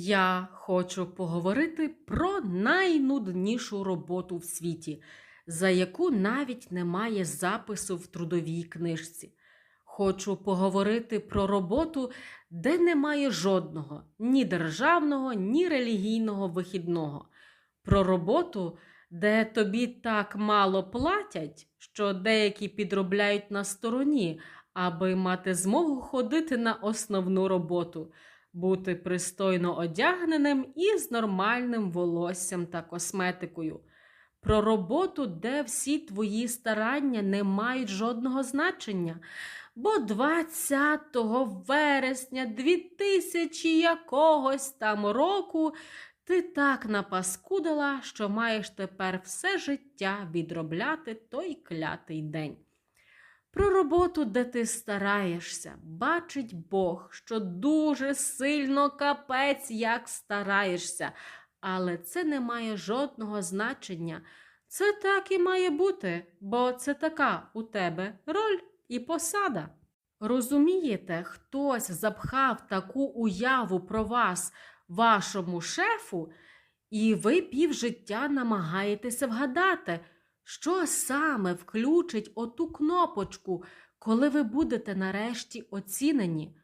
Я хочу поговорити про найнуднішу роботу в світі, за яку навіть немає запису в трудовій книжці. Хочу поговорити про роботу, де немає жодного ні державного, ні релігійного вихідного. Про роботу, де тобі так мало платять, що деякі підробляють на стороні, аби мати змогу ходити на основну роботу бути пристойно одягненим і з нормальним волоссям та косметикою. Про роботу, де всі твої старання не мають жодного значення. Бо 20 вересня 2000 якогось там року ти так напаскудила, що маєш тепер все життя відробляти той клятий день. Про роботу, де ти стараєшся, бачить Бог, що дуже сильно капець, як стараєшся, але це не має жодного значення. Це так і має бути, бо це така у тебе роль і посада. Розумієте, хтось запхав таку уяву про вас вашому шефу, і ви півжиття намагаєтеся вгадати. Що саме включить оту кнопочку, коли ви будете нарешті оцінені?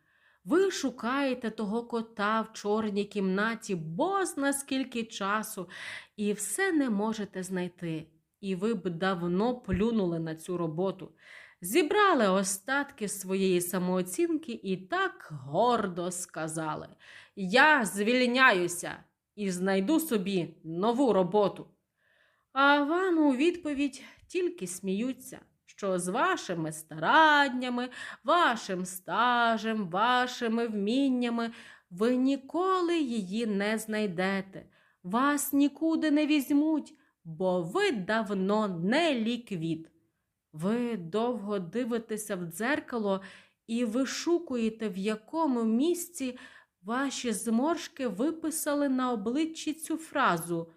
Ви шукаєте того кота в чорній кімнаті бозна скільки часу, і все не можете знайти. І ви б давно плюнули на цю роботу. Зібрали остатки своєї самооцінки і так гордо сказали: Я звільняюся і знайду собі нову роботу. А вам у відповідь тільки сміються, що з вашими стараннями, вашим стажем, вашими вміннями ви ніколи її не знайдете, вас нікуди не візьмуть, бо ви давно не ліквід. Ви довго дивитеся в дзеркало і вишукуєте, в якому місці ваші зморшки виписали на обличчі цю фразу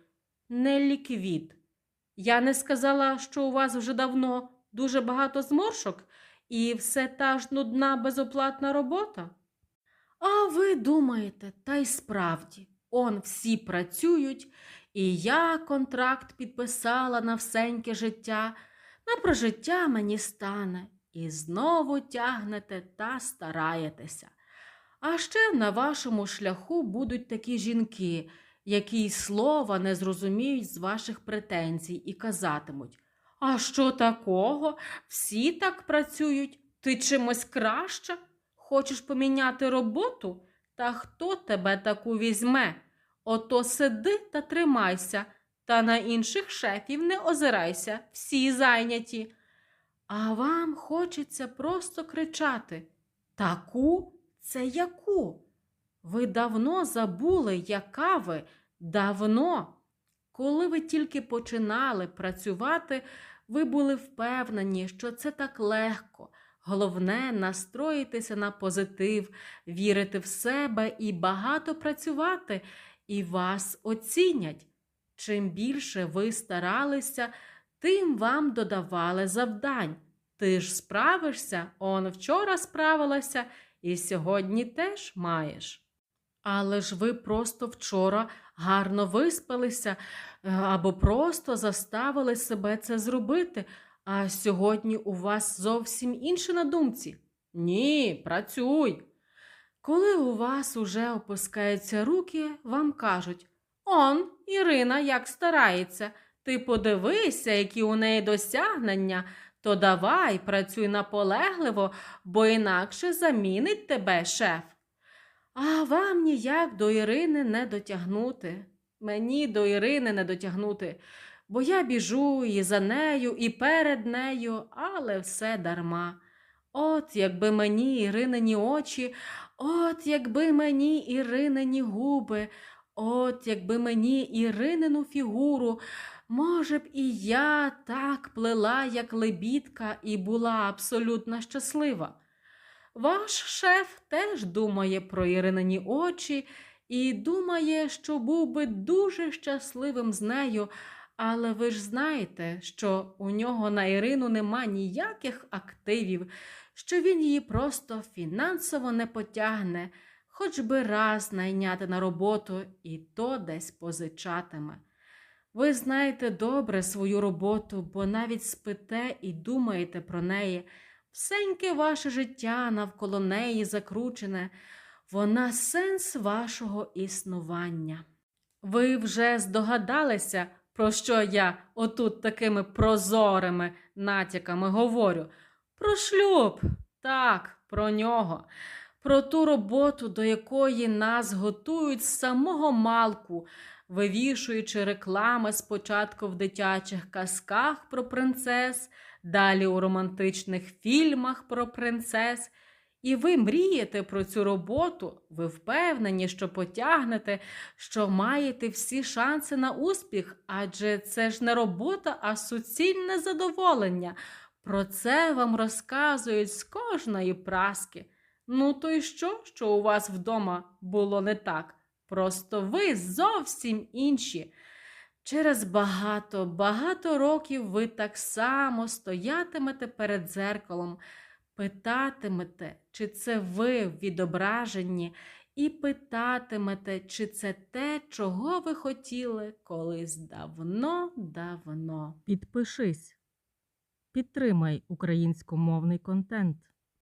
не ліквід. Я не сказала, що у вас вже давно дуже багато зморшок і все та ж нудна безоплатна робота. А ви думаєте, та й справді, он всі працюють, і я контракт підписала на всеньке життя, на прожиття мені стане, і знову тягнете та стараєтеся. А ще на вашому шляху будуть такі жінки, які й слова не зрозуміють з ваших претензій і казатимуть А що такого? Всі так працюють, ти чимось краще? Хочеш поміняти роботу? Та хто тебе таку візьме? Ото сиди та тримайся, та на інших шефів не озирайся, всі зайняті. А вам хочеться просто кричати Таку це яку? Ви давно забули, яка ви, давно. Коли ви тільки починали працювати, ви були впевнені, що це так легко. Головне настроїтися на позитив, вірити в себе і багато працювати, і вас оцінять. Чим більше ви старалися, тим вам додавали завдань. Ти ж справишся, он вчора справилася, і сьогодні теж маєш. Але ж ви просто вчора гарно виспалися е, або просто заставили себе це зробити, а сьогодні у вас зовсім інше на думці. Ні, працюй. Коли у вас уже опускаються руки, вам кажуть Он, Ірина, як старається, ти подивися, які у неї досягнення, то давай працюй наполегливо, бо інакше замінить тебе шеф. А вам ніяк до Ірини не дотягнути. Мені до Ірини не дотягнути, бо я біжу і за нею, і перед нею, але все дарма. От якби мені Іринині очі, от якби мені Іринині губи, от якби мені Іринину фігуру, може б і я так плела, як лебідка, і була абсолютно щаслива. Ваш шеф теж думає про Іринині очі і думає, що був би дуже щасливим з нею, але ви ж знаєте, що у нього на Ірину нема ніяких активів, що він її просто фінансово не потягне, хоч би раз найняти на роботу і то десь позичатиме. Ви знаєте добре свою роботу, бо навіть спите і думаєте про неї. Всеньке ваше життя навколо неї закручене, вона сенс вашого існування. Ви вже здогадалися, про що я отут такими прозорими натяками говорю? Про шлюб, так, про нього, про ту роботу, до якої нас готують з самого малку, вивішуючи реклами спочатку в дитячих казках про принцес, далі у романтичних фільмах про принцес. І ви мрієте про цю роботу, ви впевнені, що потягнете, що маєте всі шанси на успіх, адже це ж не робота, а суцільне задоволення. Про це вам розказують з кожної праски. Ну, то й що, що у вас вдома було не так? Просто ви зовсім інші. Через багато, багато років ви так само стоятимете перед дзеркалом, питатимете, чи це ви в відображенні, і питатимете, чи це те, чого ви хотіли колись давно-давно. Підпишись. Підтримай українськомовний контент.